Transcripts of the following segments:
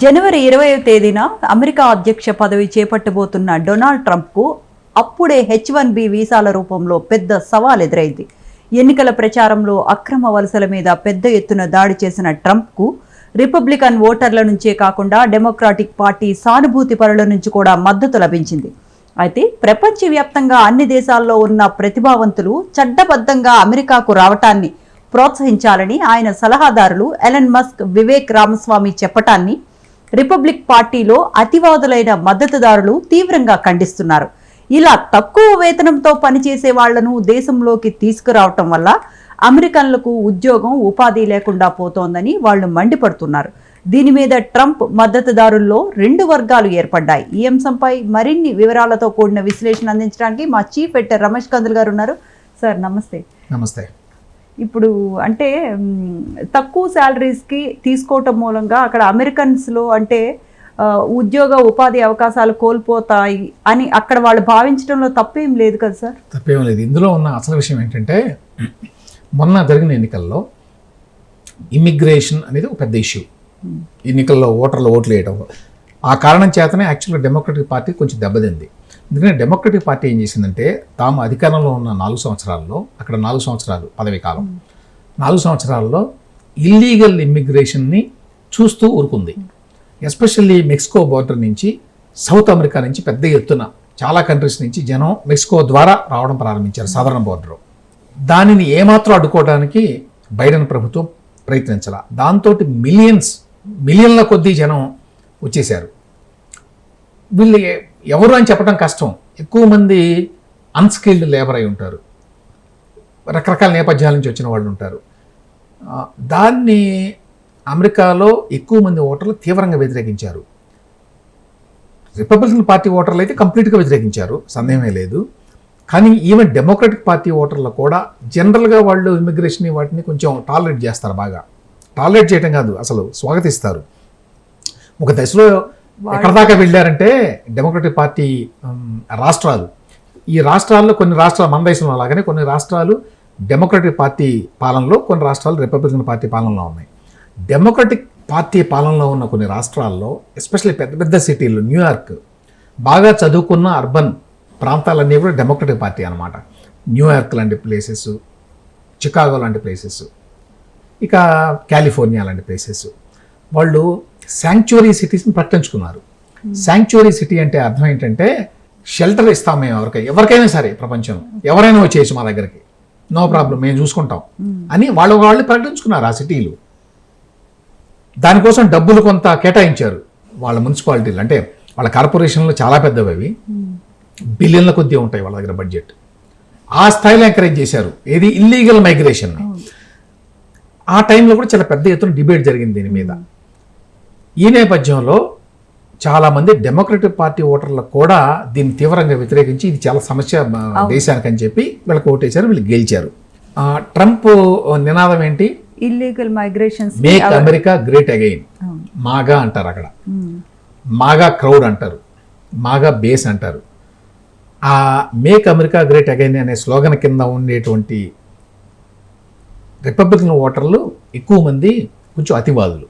జనవరి ఇరవై తేదీన అమెరికా అధ్యక్ష పదవి చేపట్టబోతున్న డొనాల్డ్ ట్రంప్కు అప్పుడే హెచ్ వన్ బి వీసాల రూపంలో పెద్ద సవాల్ ఎదురైంది. ఎన్నికల ప్రచారంలో అక్రమ వలసల మీద పెద్ద ఎత్తున దాడి చేసిన ట్రంప్కు రిపబ్లికన్ ఓటర్ల నుంచే కాకుండా డెమోక్రాటిక్ పార్టీ సానుభూతి పరుల నుంచి కూడా మద్దతు లభించింది. అయితే ప్రపంచవ్యాప్తంగా అన్ని దేశాల్లో ఉన్న ప్రతిభావంతులు చట్టబద్ధంగా అమెరికాకు రావటాన్ని ప్రోత్సహించాలని ఆయన సలహాదారులు ఎలన్ మస్క్ వివేక్ రామస్వామి చెప్పటాన్ని రిపబ్లిక్ పార్టీలో అతివాదులైన మద్దతుదారులు తీవ్రంగా ఖండిస్తున్నారు. ఇలా తక్కువ వేతనంతో పనిచేసే వాళ్ళను దేశంలోకి తీసుకురావటం వల్ల అమెరికన్లకు ఉద్యోగం ఉపాధి లేకుండా పోతోందని వాళ్ళు మండిపడుతున్నారు. దీని మీద ట్రంప్ మద్దతుదారుల్లో రెండు వర్గాలు ఏర్పడ్డాయి. ఈ అంశంపై మరిన్ని వివరాలతో కూడిన విశ్లేషణ అందించడానికి మా చీఫ్ ఎడిటర్ రమేష్ కందుల్ గారు ఉన్నారు. సార్ నమస్తే. నమస్తే. ఇప్పుడు అంటే తక్కువ శాలరీస్కి తీసుకోవటం మూలంగా అక్కడ అమెరికన్స్లో అంటే ఉద్యోగ ఉపాధి అవకాశాలు కోల్పోతాయి అని అక్కడ వాళ్ళు భావించడంలో తప్పేం లేదు కదా సార్? తప్పేం లేదు. ఇందులో ఉన్న అసలు విషయం ఏంటంటే మొన్న జరిగిన ఎన్నికల్లో ఇమ్మిగ్రేషన్ అనేది ఒక పెద్ద ఇష్యూ. ఎన్నికల్లో ఓటర్లు ఓట్లు వేయడం ఆ కారణం చేతనే యాక్చువల్గా డెమోక్రటిక్ పార్టీ కొంచెం దెబ్బతింది. ఎందుకంటే డెమోక్రటిక్ పార్టీ ఏం చేసిందంటే తాము అధికారంలో ఉన్న నాలుగు సంవత్సరాల్లో అక్కడ నాలుగు సంవత్సరాలు పదవి కాలం. నాలుగు సంవత్సరాల్లో ఇల్లీగల్ ఇమ్మిగ్రేషన్ని చూస్తూ ఊరుకుంది. ఎస్పెషల్లీ మెక్సికో బోర్డర్ నుంచి సౌత్ అమెరికా నుంచి పెద్ద ఎత్తున చాలా కంట్రీస్ నుంచి జనం మెక్సికో ద్వారా రావడం ప్రారంభించారు సాధారణ బోర్డర్ దానిని ఏమాత్రం అడ్డుకోవడానికి బైడెన్ ప్రభుత్వం ప్రయత్నించాల. దాంతో మిలియన్స్ మిలియన్ల కొద్దీ జనం వచ్చేశారు. వీళ్ళు ఎవరు అని చెప్పడం కష్టం. ఎక్కువ మంది అన్స్కిల్డ్ లేబర్ అయి ఉంటారు. రకరకాల నేపథ్యాల నుంచి వచ్చిన వాళ్ళు ఉంటారు. దాన్ని అమెరికాలో ఎక్కువ మంది ఓటర్లు తీవ్రంగా వ్యతిరేకించారు. రిపబ్లికన్ పార్టీ ఓటర్లు అయితే కంప్లీట్గా వ్యతిరేకించారు. సందేహమే లేదు. కానీ ఈవెన్ డెమోక్రటిక్ పార్టీ ఓటర్లు కూడా జనరల్గా వాళ్ళు ఇమిగ్రేషన్ వాటిని కొంచెం టాలరేట్ చేస్తారు బాగా. టాలరేట్ చేయడం కాదు అసలు స్వాగతిస్తారు. ఒక దశలో ఎక్కడ దాకా వెళ్ళారంటే డెమోక్రటిక్ పార్టీ రాష్ట్రాలు. ఈ రాష్ట్రాల్లో కొన్ని రాష్ట్రాలు మన దేశంలో అలాగనే కొన్ని రాష్ట్రాలు డెమోక్రటిక్ పార్టీ పాలనలో కొన్ని రాష్ట్రాలు రిపబ్లికన్ పార్టీ పాలనలో ఉన్నాయి. డెమోక్రటిక్ పార్టీ పాలనలో ఉన్న కొన్ని రాష్ట్రాల్లో ఎస్పెషల్లీ పెద్ద పెద్ద సిటీలు న్యూయార్క్ బాగా చదువుకున్న అర్బన్ ప్రాంతాలన్నీ కూడా డెమోక్రటిక్ పార్టీ అనమాట న్యూయార్క్ లాంటి ప్లేసెస్ చికాగో లాంటి ప్లేసెస్ ఇక కాలిఫోర్నియా లాంటి ప్లేసెస్ వాళ్ళు శాంక్చురీ సిటీస్ని ప్రకటించుకున్నారు. శాంక్చురీ సిటీ అంటే అర్థం ఏంటంటే షెల్టర్ ఇస్తాం మేము ఎవరికై ఎవరికైనా సరే ప్రపంచం ఎవరైనా వచ్చేసి మా దగ్గరికి. నో ప్రాబ్లం మేము చూసుకుంటాం. అని వాళ్ళు వాళ్ళు ప్రకటించుకున్నారు ఆ సిటీలు. దానికోసం డబ్బులు కొంత కేటాయించారు వాళ్ళ మున్సిపాలిటీలు. అంటే వాళ్ళ కార్పొరేషన్లు చాలా పెద్దవి అవి. బిలియన్ల కొద్దీ ఉంటాయి వాళ్ళ దగ్గర బడ్జెట్. ఆ స్థాయిలో ఎంకరేజ్ చేశారు. ఏది ఇల్లీగల్ మైగ్రేషన్ ఆ టైంలో కూడా చాలా పెద్ద ఎత్తున డిబేట్ జరిగింది దీని మీద. ఈ నేపథ్యంలో చాలామంది డెమోక్రటిక్ పార్టీ ఓటర్లకు కూడా దీన్ని తీవ్రంగా వ్యతిరేకించి ఇది చాలా సమస్య దేశానికి అని చెప్పి వీళ్ళకి ఓటేశారు వీళ్ళు గెలిచారు. ట్రంప్ నినాదం ఏంటి? Illegal migrations make America great again MAGA అంటారు అక్కడ. మాగా క్రౌడ్ అంటారు. మాగా బేస్ అంటారు. ఆ మేక్ అమెరికా గ్రేట్ అగైన్ అనే స్లోగన్ కింద ఉండేటువంటి రిపబ్లికన్ ఓటర్లు ఎక్కువ మంది కొంచెం అతివాదులు.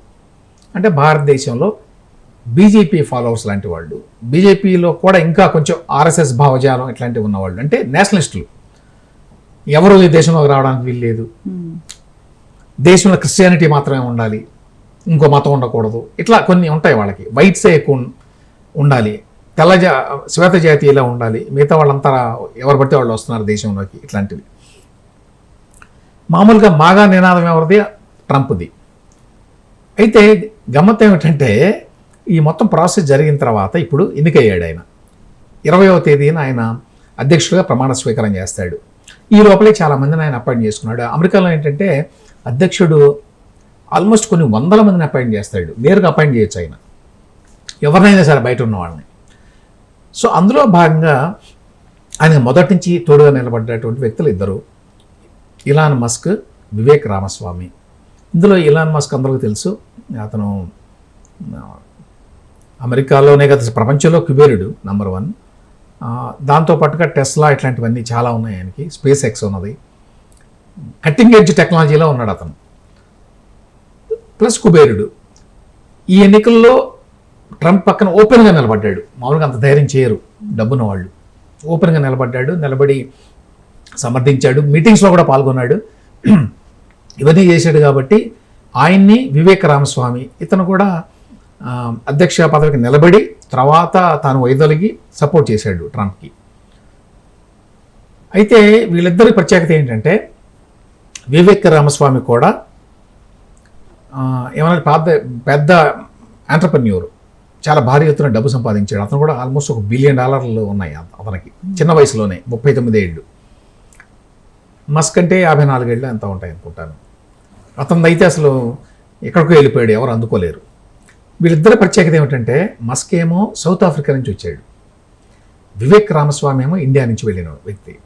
అంటే భారతదేశంలో బీజేపీ ఫాలోవర్స్ లాంటి వాళ్ళు బీజేపీలో కూడా ఇంకా కొంచెం ఆర్ఎస్ఎస్ భావజాలం ఇట్లాంటివి ఉన్నవాళ్ళు అంటే నేషనలిస్టులు. ఎవరు ఈ దేశంలోకి రావడానికి వీల్లేదు దేశంలో క్రిస్టియానిటీ మాత్రమే ఉండాలి. ఇంకో మతం ఉండకూడదు. ఇట్లా కొన్ని ఉంటాయి వాళ్ళకి. వైట్సే ఎక్కువ ఉండాలి. తెల్ల జా శ్వేత జాతి ఇలా ఉండాలి. మిగతా వాళ్ళంతా ఎవరు పడితే వాళ్ళు వస్తున్నారు దేశంలోకి ఇట్లాంటివి. మామూలుగా మాగా నినాదం ఎవరిది? ట్రంప్ది. అయితే గమ్మత్ ఏమిటంటే ఈ మొత్తం ప్రాసెస్ జరిగిన తర్వాత ఇప్పుడు ఎన్నికయ్యాడు ఆయన. ఇరవయవ తేదీన ఆయన అధ్యక్షుడిగా ప్రమాణ స్వీకారం చేస్తాడు. ఈ లోపలే చాలా మందిని ఆయన అపాయింట్ చేసుకున్నాడు. అమెరికాలో ఏంటంటే అధ్యక్షుడు ఆల్మోస్ట్ కొన్ని వందల మందిని అపాయింట్ చేస్తాడు. నేరుగా అపాయింట్ చేయొచ్చు ఆయన. ఎవరినైనా సరే బయట ఉన్న వాళ్ళని. సో అందులో భాగంగా ఆయన మొదటి నుంచి తోడుగా నిలబడ్డటువంటి వ్యక్తులు ఇద్దరు. Elon Musk Vivek Ramaswamy. ఇందులో ఇలాన్ మస్క్ అందరికీ తెలుసు. అతను అమెరికాలోనే కదా ప్రపంచంలో కుబేరుడు నంబర్ వన్ దాంతో పాటుగా టెస్లా ఇట్లాంటివన్నీ చాలా ఉన్నాయి ఆయనకి. స్పేస్ ఎక్స్ ఉన్నది. కట్టింగ్ ఎడ్జ్ టెక్నాలజీలో ఉన్నాడు అతను. ప్లస్ కుబేరుడు. ఈ ఎన్నికల్లో ట్రంప్ పక్కన ఓపెన్గా నిలబడ్డాడు. మామూలుగా అంత ధైర్యం చేయరు డబ్బున వాళ్ళు. ఓపెన్గా నిలబడ్డాడు నిలబడి సమర్థించాడు మీటింగ్స్లో కూడా పాల్గొన్నాడు. ఇవన్నీ చేశాడు కాబట్టి ఆయన్ని వివేక రామస్వామి ఇతను కూడా అధ్యక్ష పదవికి నిలబడి తర్వాత తాను వైదొలిగి సపోర్ట్ చేశాడు ట్రంప్కి. అయితే వీళ్ళిద్దరి ప్రత్యేకత ఏంటంటే వివేక్ రామస్వామి కూడా ఏమైనా ఏమన్నా పెద్ద పెద్ద ఆంటర్ప్రెన్యూర్ చాలా భారీ ఎత్తున డబ్బు సంపాదించాడు. అతను కూడా ఆల్మోస్ట్ ఒక బిలియన్ డాలర్లు ఉన్నాయి అతనికి. చిన్న వయసులోనే ముప్పై తొమ్మిది ఏళ్ళు. మస్క్ అంటే యాభై నాలుగేళ్ళు ఎంత ఉంటాయి అనుకుంటాను అతనిది అయితే అసలు ఎక్కడికో వెళ్ళిపోయాడు ఎవరు అందుకోలేరు. వీళ్ళిద్దరి ప్రత్యేకత ఏమిటంటే మస్క్ ఏమో సౌత్ ఆఫ్రికా నుంచి వచ్చాడు. వివేక్ రామస్వామి ఏమో ఇండియా నుంచి వెళ్ళిన వ్యక్తి.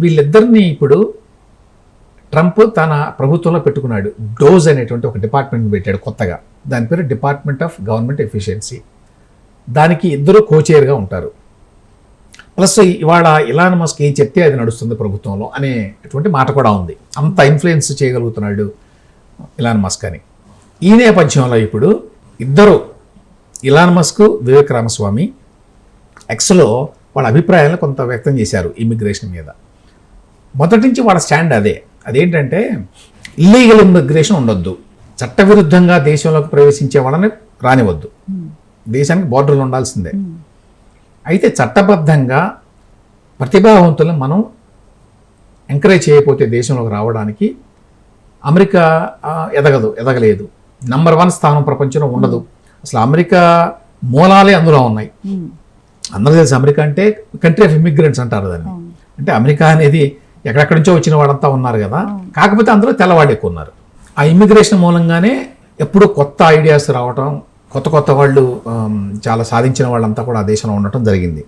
వీళ్ళిద్దరినీ ఇప్పుడు ట్రంప్ తన ప్రభుత్వంలో పెట్టుకున్నాడు. డోజ్ అనేటువంటి ఒక డిపార్ట్మెంట్ పెట్టాడు కొత్తగా. దాని పేరు డిపార్ట్మెంట్ ఆఫ్ గవర్నమెంట్ ఎఫిషియన్సీ. దానికి ఇద్దరు కోచేర్గా ఉంటారు. ప్లస్ ఇవాళ ఇలాన్ మస్క్ ఏం చెప్తే అది నడుస్తుంది ప్రభుత్వంలో అనేటువంటి మాట కూడా ఉంది. అంత ఇన్ఫ్లుయెన్స్ చేయగలుగుతున్నాడు. ఇలాన్ మస్క్ అని. ఈ నేపథ్యంలో ఇప్పుడు ఇద్దరు ఇలాన్ మస్క్ వివేక్ రామస్వామి ఎక్స్లో వాళ్ళ అభిప్రాయాలను కొంత వ్యక్తం చేశారు ఇమిగ్రేషన్ మీద. మొదటి నుంచి వాళ్ళ స్టాండ్ అదే. అదేంటంటే ఇల్లీగల్ ఇమిగ్రేషన్ ఉండొద్దు. చట్టవిరుద్ధంగా దేశంలోకి ప్రవేశించే వాళ్ళని రానివద్దు దేశానికి బోర్డర్లు ఉండాల్సిందే. అయితే చట్టబద్ధంగా ప్రతిభావంతులను మనం ఎంకరేజ్ చేయకపోతే దేశంలోకి రావడానికి అమెరికా ఎదగదు ఎదగలేదు. నంబర్ వన్ స్థానం ప్రపంచంలో ఉండదు. అసలు అమెరికా మూలాలే అందులో ఉన్నాయి. అందరూ తెలుసు అమెరికా అంటే కంట్రీ ఆఫ్ ఇమిగ్రెంట్స్ అంటారు దాన్ని. అంటే అమెరికా అనేది ఎక్కడెక్కడి నుంచో వచ్చిన వాళ్ళంతా ఉన్నారు కదా. కాకపోతే అందులో తెల్లవాళ్ళు ఎక్కువ ఉన్నారు. ఆ ఇమిగ్రేషన్ మూలంగానే ఎప్పుడూ కొత్త ఐడియాస్ రావటం కొత్త కొత్త వాళ్ళు చాలా సాధించిన వాళ్ళంతా కూడా ఆ దేశంలో ఉండటం జరిగింది.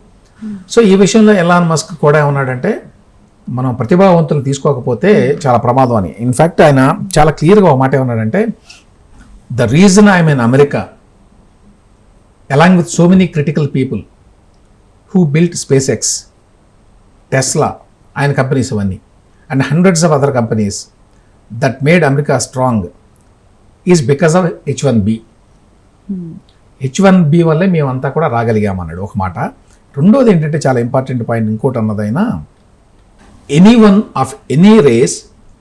సో ఈ విషయంలో ఎలాన్ మస్క్ కూడా ఏమన్నాడంటే మనం ప్రతిభావంతులు తీసుకోకపోతే చాలా ప్రమాదం అని. ఇన్ఫ్యాక్ట్ ఆయన చాలా క్లియర్గా ఒక మాట ఏమన్నాడంటే the reason I mean America along with so many critical people who built SpaceX Tesla ఆయన కంపెనీస్ ఇవన్నీ and hundreds of other companies that made America strong is because of H one B H one B వల్లే మేమంతా కూడా రాగలిగామన్నాడు ఒక మాట. రెండోది ఏంటంటే చాలా ఇంపార్టెంట్ పాయింట్ ఇంకోటి అన్నదైనా any one of any race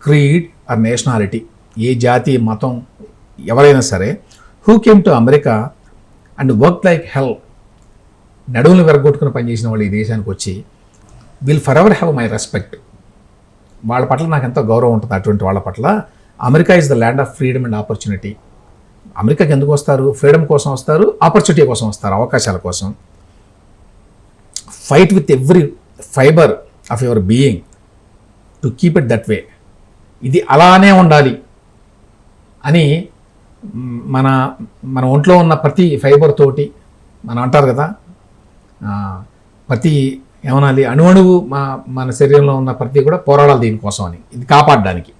creed or nationality ఏ జాతి మతం ఎవరైనా సరే who came to America and work like hell నడువులు విరగొట్టుకుని పనిచేసిన వాళ్ళు ఈ దేశానికి వచ్చి will forever have my respect వాళ్ళ పట్ల నాకు ఎంతో గౌరవం ఉంటుంది. అటువంటి వాళ్ళ పట్ల America is the land of freedom and opportunity అమెరికాకి ఎందుకు వస్తారు? ఫ్రీడమ్ కోసం వస్తారు ఆపర్చునిటీ కోసం వస్తారు అవకాశాల కోసం. Fight with every fibre of your being to keep it that way ఇది అలానే ఉండాలి అని మన మన ఒంట్లో ఉన్న ప్రతి ఫైబర్ తోటి మనం అంటారు కదా ప్రతి ఏమనాలి అణువణువు మా మన శరీరంలో ఉన్న ప్రతి కూడా పోరాడాలి దీనికోసం అని ఇది కాపాడడానికి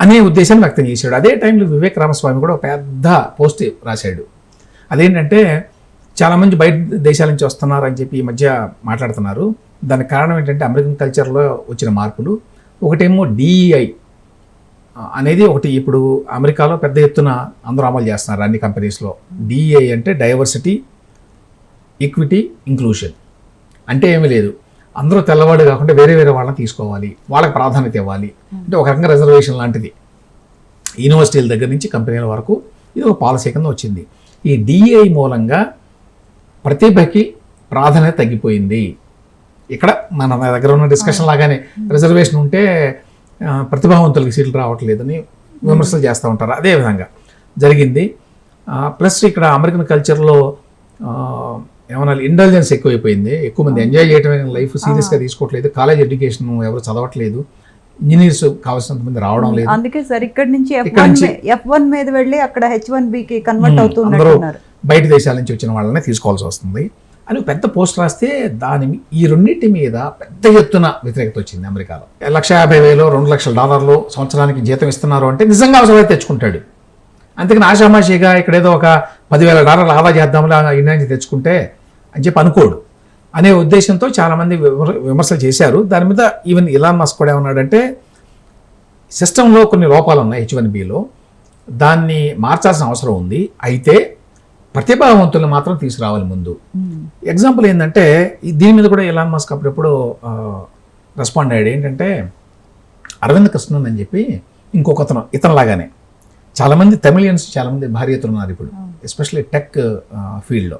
అనే ఉద్దేశాన్ని వ్యక్తం చేశాడు. అదే టైంలో వివేక్ రామస్వామి కూడా ఒక పెద్ద పోస్ట్ రాశాడు. అదేంటంటే చాలామంది బయట దేశాల నుంచి వస్తున్నారు అని చెప్పి ఈ మధ్య మాట్లాడుతున్నారు. దానికి కారణం ఏంటంటే అమెరికన్ కల్చర్లో వచ్చిన మార్పులు. ఒకటేమో డిఈఐ అనేది ఒకటి ఇప్పుడు అమెరికాలో పెద్ద ఎత్తున అందరూ అమలు చేస్తున్నారు అన్ని కంపెనీస్లో డిఐ అంటే డైవర్సిటీ ఈక్విటీ ఇంక్లూషన్ అంటే ఏమీ లేదు. అందరూ తెల్లవాడు కాకుండా వేరే వేరే వాళ్ళని తీసుకోవాలి. వాళ్ళకి ప్రాధాన్యత ఇవ్వాలి. అంటే ఒక రకంగా రిజర్వేషన్ లాంటిది. యూనివర్సిటీల దగ్గర నుంచి కంపెనీల వరకు ఇది ఒక పాలసీ కింద వచ్చింది. ఈ డిఐ మూలంగా ప్రతిభకి ప్రాధాన్యత తగ్గిపోయింది. ఇక్కడ మన దగ్గర ఉన్న డిస్కషన్ లాగానే రిజర్వేషన్ ఉంటే ప్రతిభావంతులకి సీట్లు రావట్లేదని విమర్శలు చేస్తూ ఉంటారు. అదే విధంగా జరిగింది. ప్లస్ ఇక్కడ అమెరికన్ కల్చర్లో ఏమన్నా ఇంటెలిజెన్స్ ఎక్కువైపోయింది. ఎక్కువ మంది ఎంజాయ్ చేయటమే లైఫ్ సీరియస్గా తీసుకోవట్లేదు. కాలేజ్ ఎడ్యుకేషన్ ఎవరు చదవట్లేదు. ఇంజనీర్స్ కావాల్సినంత మంది రావడం లేదు. అందుకే సార్ ఇక్కడ నుంచి ఎఫ్ వన్ మీద వెళ్ళి అక్కడ హెచ్ వన్ బికి కన్వర్ట్ అవుతున్నట్టున్నారు బయట దేశాల నుంచి వచ్చిన వాళ్ళని తీసుకోవాల్సి వస్తుంది. అని పెద్ద పోస్ట్ రాస్తే దాని ఈ రెండింటి మీద పెద్ద ఎత్తున వ్యతిరేకత వచ్చింది అమెరికాలో. లక్ష యాభై వేలు రెండు లక్షల డాలర్లు సంవత్సరానికి జీతం ఇస్తున్నారు అంటే నిజంగా అవసరమైతే తెచ్చుకుంటాడు. అందుకని ఆషామాషిగా ఇక్కడ ఏదో ఒక పదివేల డాలర్లు ఆదా చేద్దాంలే ఇండియా నుంచి తెచ్చుకుంటే అని చెప్పి అనుకోడు. అనే ఉద్దేశంతో చాలామంది విమర్- విమర్శలు చేశారు. దాని మీద ఈవెన్ ఇలాన్ మస్క్ కూడా ఏమన్నాడంటే సిస్టంలో కొన్ని లోపాలు ఉన్నాయి హెచ్ వన్ బిలో. దాన్ని మార్చాల్సిన అవసరం ఉంది. అయితే ప్రతిభావంతులు మాత్రం తీసుకురావాలి ముందు. ఎగ్జాంపుల్ ఏంటంటే ఈ- దీని మీద కూడా ఎలాన్ మస్క్ అప్పుడెప్పుడు రెస్పాండ్ అయ్యాడు. ఏంటంటే అరవింద్ కృష్ణన్ అని చెప్పి ఇంకొక అతను ఇతనిలాగానే. చాలామంది తమిళియన్స్ చాలామంది భార్యతలు ఉన్నారు ఇప్పుడు. ఎస్పెషల్లీ టెక్ ఫీల్డ్లో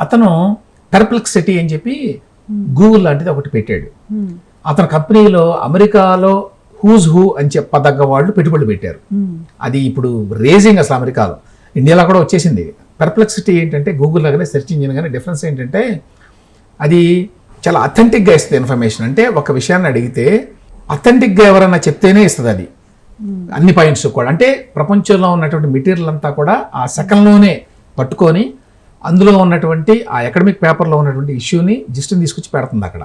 అతను పెర్ప్లెక్సిటీ అని చెప్పి గూగుల్ లాంటిది ఒకటి పెట్టాడు. మ్మ్. అతని కంపెనీలో అమెరికాలో హూజ్ హూ అని చెప్పదగ్గ వాళ్ళు పెట్టుబడులు పెట్టారు. అది ఇప్పుడు రేజింగ్ అసలు అమెరికాలో. ఇండియాలో కూడా వచ్చేసింది. పర్ప్లెక్సిటీ ఏంటంటే గూగుల్ లాగానే సెర్చ్ ఇంజిన్ కానీ డిఫరెన్స్ ఏంటంటే అది చాలా అథెంటిక్గా ఇస్తుంది ఇన్ఫర్మేషన్ అంటే ఒక విషయాన్ని అడిగితే అథెంటిక్గా ఎవరైనా చెప్తేనే ఇస్తుంది అది. అన్ని పాయింట్స్ కూడా. అంటే ప్రపంచంలో ఉన్నటువంటి మెటీరియల్ అంతా కూడా ఆ సెకండ్లోనే పట్టుకొని అందులో ఉన్నటువంటి ఆ అకాడమిక్ పేపర్లో ఉన్నటువంటి ఇష్యూని జిస్ట్ని తీసుకొచ్చి పెడుతుంది అక్కడ.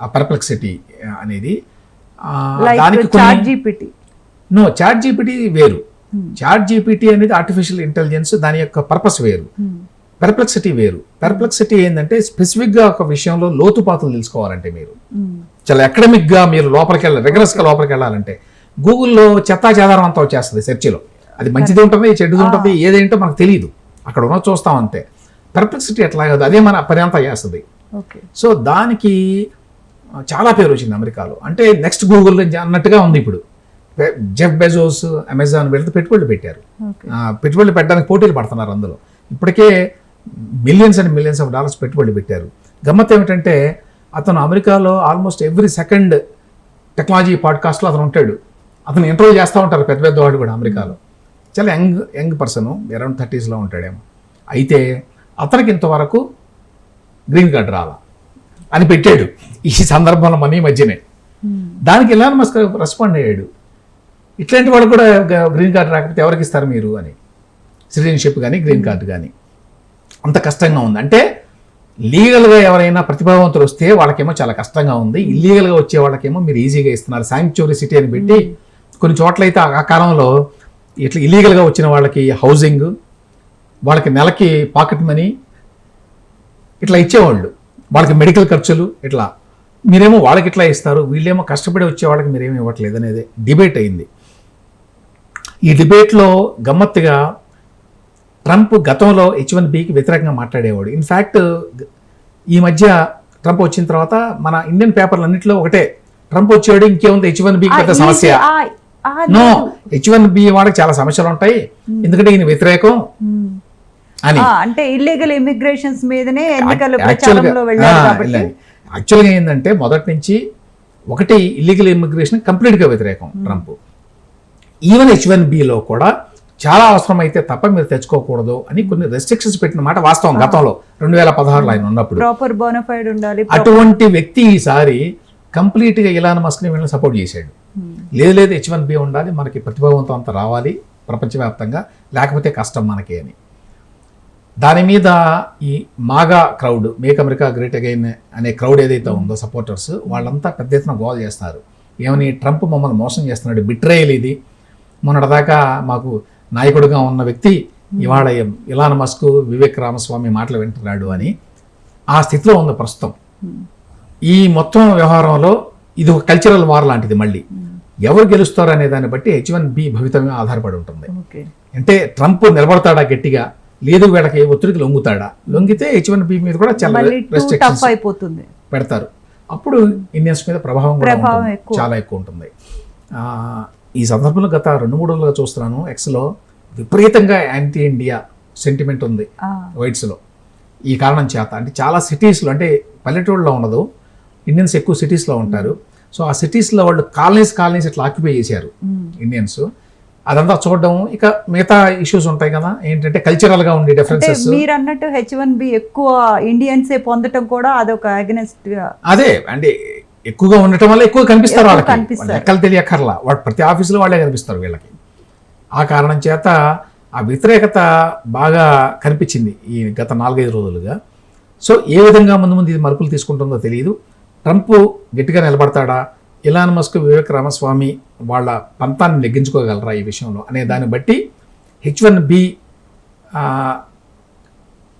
ఆ పర్ప్లెక్సిటీ అనేది. దానికి నో చాట్ జీపీటీ వేరు. చాట్ జీపీటీ అనేది ఆర్టిఫిషియల్ ఇంటెలిజెన్స్ దాని యొక్క పర్పస్ వేరు. పెర్ప్లెక్సిటీ వేరు. పెర్ప్లెక్సిటీ ఏంటంటే స్పెసిఫిక్గా ఒక విషయంలో లోతుపాతులు తెలుసుకోవాలంటే మీరు. చాలా అకాడమిక్గా మీరు లోపలికి వెళ్ళాలి రిగరస్గా లోపలికి వెళ్ళాలంటే. గూగుల్లో చెత్తా చెదారం అంతా వచ్చేస్తుంది సెర్చ్లో. అది మంచిది ఉంటుంది చెడుది ఉంటుంది ఏదేంటో మనకు తెలియదు అక్కడ ఉన్న చూస్తాం అంతే. పెర్ప్లెక్సిటీ ఎట్లా కాదు అదే మన పని అంతా చేస్తుంది సో దానికి చాలా పేరు వచ్చింది అమెరికాలో. అంటే నెక్స్ట్ గూగుల్ అన్నట్టుగా ఉంది ఇప్పుడు. జెఫ్ బెజోస్ అమెజాన్ వీళ్ళతో పెట్టుబడులు పెట్టారు. పెట్టుబడులు పెట్టడానికి పోటీలు పడుతున్నారు అందులో. ఇప్పటికే millions and millions of dollars పెట్టుబడులు పెట్టారు. గమ్మత్ ఏమిటంటే అతను అమెరికాలో ఆల్మోస్ట్ ఎవ్రీ సెకండ్ టెక్నాలజీ పాడ్కాస్ట్లో అతను ఉంటాడు. అతను ఇంటర్వ్యూ చేస్తూ ఉంటారు పెద్ద పెద్ద వాడు కూడా అమెరికాలో. చాలా యంగ్ యంగ్ పర్సన్ అరౌండ్ థర్టీస్లో ఉంటాడేమో. అయితే అతనికి ఇంతవరకు గ్రీన్ కార్డ్ రాలా అని పెట్టాడు. ఈ సందర్భంలో మన ఈ మధ్యనే దానికి ఎలాన్ మస్క్ రెస్పాండ్ అయ్యాడు? ఇట్లాంటి వాళ్ళు కూడా గ్రీన్ కార్డ్ రాకపోతే ఎవరికి ఇస్తారు మీరు అని? సిటిజన్షిప్ కానీ గ్రీన్ కార్డు కానీ అంత కష్టంగా ఉంది. అంటే లీగల్గా ఎవరైనా ప్రతిభావంతులు వస్తే వాళ్ళకేమో చాలా కష్టంగా ఉంది. ఇల్లీగల్గా వచ్చే వాళ్ళకేమో మీరు ఈజీగా ఇస్తున్నారు. శాంక్చురీ సిటీ అని పెట్టి కొన్ని చోట్ల అయితే ఆ కాలంలో ఇట్లా ఇల్లీగల్గా వచ్చిన వాళ్ళకి హౌసింగ్ వాళ్ళకి నెలకి పాకెట్ మనీ ఇట్లా ఇచ్చేవాళ్ళు. వాళ్ళకి మెడికల్ ఖర్చులు ఇట్లా. మీరేమో వాళ్ళకి ఇట్లా ఇస్తారు. వీళ్ళేమో కష్టపడి వచ్చే వాళ్ళకి మీరేమి ఇవ్వట్లేదు అనేది. డిబేట్ అయింది. ఈ డిబేట్లో గమ్మత్తుగా ట్రంప్ గతంలో హెచ్ వన్ బికి వ్యతిరేకంగా మాట్లాడేవాడు. ఇన్ఫ్యాక్ట్ ఈ మధ్య ట్రంప్ వచ్చిన తర్వాత మన ఇండియన్ పేపర్లు అన్నింటిలో ఒకటే ట్రంప్ వచ్చాడు ఇంకేముంది హెచ్ వన్ బికి పెద్ద సమస్య. నో హెచ్ వన్ బి వాళ్ళకి చాలా సమస్యలు ఉంటాయి. ఎందుకంటే ఈయన వ్యతిరేకం అని. అంటే ఇల్లీగల్ ఇమిగ్రేషన్స్ మీదనే ఎన్నికల యాక్చువల్గా ప్రచారంలో ఏంటంటే మొదటి నుంచి ఒకటి ఇల్లీగల్ ఇమిగ్రేషన్ కంప్లీట్గా వ్యతిరేకం ట్రంప్. ఈవెన్ హెచ్ వన్ బిలో కూడా చాలా అవసరం అయితే తప్ప మీరు తెచ్చుకోకూడదు అని కొన్ని రెస్ట్రిక్షన్స్ పెట్టిన మాట వాస్తవం గతంలో. రెండు వేల పదహారులో ఆయన ఉన్నప్పుడు. ప్రాపర్ బోనఫైడ్ ఉండాలి అటువంటి వ్యక్తి ఈసారి కంప్లీట్గా ఇలాన్ మస్క్ని వీళ్ళని సపోర్ట్ చేశాడు. లేదు లేదు హెచ్ వన్ బి ఉండాలి మనకి ప్రతిభావంతం అంతా రావాలి ప్రపంచవ్యాప్తంగా లేకపోతే కష్టం మనకి అని. దాని మీద ఈ MAGA crowd make America great again అనే క్రౌడ్ ఏదైతే ఉందో సపోర్టర్స్ వాళ్ళంతా పెద్ద ఎత్తున గోల్ చేస్తారు ఏమని ట్రంప్ మమ్మల్ని మోసం చేస్తున్నాడు బిట్రేయల్ ఇది. మొన్నటిదాకా మాకు నాయకుడిగా ఉన్న వ్యక్తి ఇవాళ ఇలాన్ మస్క్ వివేక్ రామస్వామి మాటలు వింటున్నాడు అని ఆ స్థితిలో ఉంది ప్రస్తుతం. ఈ మొత్తం వ్యవహారంలో ఇది ఒక కల్చరల్ వార్ లాంటిది మళ్ళీ. ఎవరు గెలుస్తారు అనే దాన్ని బట్టి హెచ్ వన్ బి భవితవ్యం ఆధారపడి ఉంటుంది. అంటే ట్రంప్ నిలబడతాడా గట్టిగా? లేదు వీళ్ళకి ఒత్తిడికి లొంగుతాడా? లొంగితే హెచ్ వన్ బి మీద కూడా చాలా రెస్ట్రిక్షన్స్ అయిపోతుంది. పెడతారు. అప్పుడు ఇండియన్స్ మీద ప్రభావం. చాలా ఎక్కువ ఉంటుంది. ఈ సందర్భంలో గత రెండు మూడు రోజులుగా చూస్తున్నాను ఎక్స్లో విపరీతంగా యాంటీ ఇండియా సెంటిమెంట్ ఉంది వైట్స్లో ఈ కారణం చేత. అంటే చాలా సిటీస్లో అంటే పల్లెటూళ్ళలో ఉండదు ఇండియన్స్ ఎక్కువ సిటీస్లో ఉంటారు. సో ఆ సిటీస్లో వాళ్ళు కాలనీస్ కాలనీస్ ఇట్లా ఆక్యుపై చేశారు. ఇండియన్స్ అదంతా చూడడం ఇక మిగతా ఇష్యూస్ ఉంటాయి కదా ఏంటంటే కల్చరల్గా ఉండే అంటే డిఫరెన్సెస్ మీరు అన్నట్టు హెచ్ వన్ బి ఎక్కువ ఇండియన్సే పొందటం కూడా అదొక అగనెస్ట్గా అదే అంటే ఎక్కువగా ఉండటం వల్ల ఎక్కువ కనిపిస్తారు వాళ్ళకి. వాళ్ళ లెక్కలు తెలియక్కర్లా. వాడు ప్రతి ఆఫీసులో వాళ్ళే కనిపిస్తారు వీళ్ళకి. ఆ కారణం చేత ఆ వ్యతిరేకత బాగా కనిపించింది ఈ గత నాలుగైదు రోజులుగా. సో ఏ విధంగా ముందు ముందు ఇది మలుపులు తీసుకుంటుందో తెలియదు ట్రంప్ గట్టిగా నిలబడతాడా? ఇలాన్ మస్క్ వివేక్ రామస్వామి వాళ్ళ పంతాన్ని నెగ్గించుకోగలరా ఈ విషయంలో అనే దాన్ని బట్టి హెచ్ వన్ బి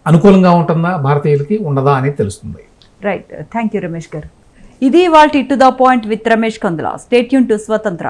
అనుకూలంగా ఉంటుందా? భారతీయులకి ఉండదా అనేది తెలుస్తుంది. రైట్ థ్యాంక్ యూ రమేష్ గారు. ఇది వాళ్ళ ఇటు the point with Ramesh Kandula. Stay tuned to Swatantra